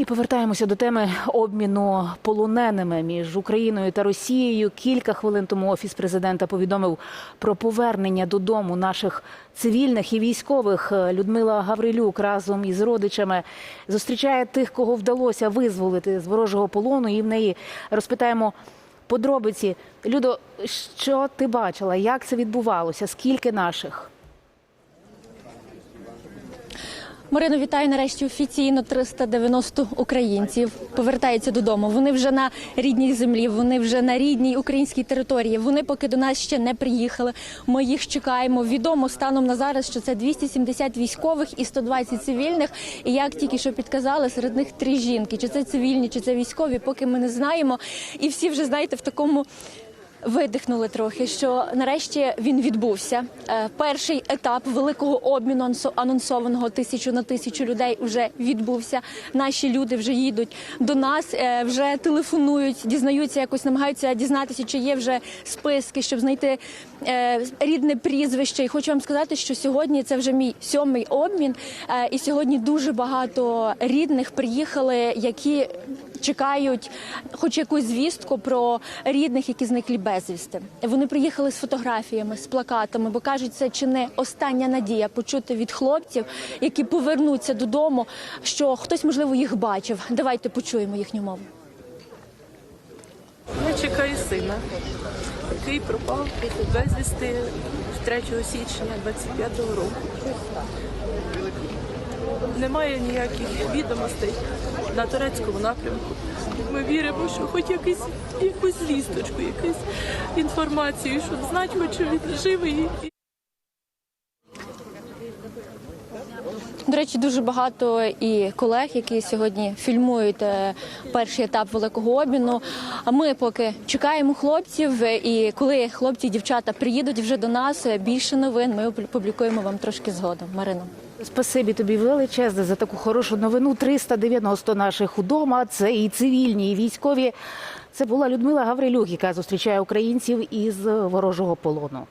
І повертаємося до теми обміну полоненими між Україною та Росією. Кілька хвилин тому офіс президента повідомив про повернення додому наших цивільних і військових. Людмила Гаврилюк разом із родичами зустрічає тих, кого вдалося визволити з ворожого полону. І в неї розпитаємо подробиці. Людо, що ти бачила? Як це відбувалося? Скільки наших? Марино, вітаю нарешті офіційно 390 українців повертаються додому. Вони вже на рідній землі, вони вже на рідній українській території. Вони поки до нас ще не приїхали. Ми їх чекаємо. Відомо станом на зараз, що це 270 військових і 120 цивільних. І як тільки що підказали, серед них три жінки. Чи це цивільні, чи це військові, поки ми не знаємо. І всі вже знаєте в такому. Видихнули трохи, що нарешті він відбувся. Е, Перший етап великого обміну анонсованого тисячу на тисячу людей вже відбувся. Наші люди вже їдуть до нас, е, вже телефонують, дізнаються, якось намагаються дізнатися, чи є вже списки, щоб знайти е, рідне прізвище. І хочу вам сказати, що сьогодні це вже мій сьомий обмін, і сьогодні дуже багато рідних приїхали, які чекають хоч якусь звістку про рідних, які зниклі безвісти. Вони приїхали з фотографіями, з плакатами, бо кажуть, це чи не остання надія почути від хлопців, які повернуться додому, що хтось, можливо, їх бачив. Давайте почуємо їхню мову. Я чекаю сина, який пропав безвісти 3 січня 25-го року. Немає ніяких відомостей на турецькому напрямку. Ми віримо, що хоч якусь якусь звісточку, якусь інформацію, щоб знати, хоч що він живий. До речі, дуже багато і колег, які сьогодні фільмують е, перший етап великого обміну. А ми поки чекаємо хлопців. е, І коли хлопці і дівчата приїдуть вже до нас, е, більше новин ми опублікуємо вам трошки згодом. Марина. Спасибі тобі величезне за таку хорошу новину. 390 наших удома. Це і цивільні, і військові. Це була Людмила Гаврилюк, яка зустрічає українців із ворожого полону.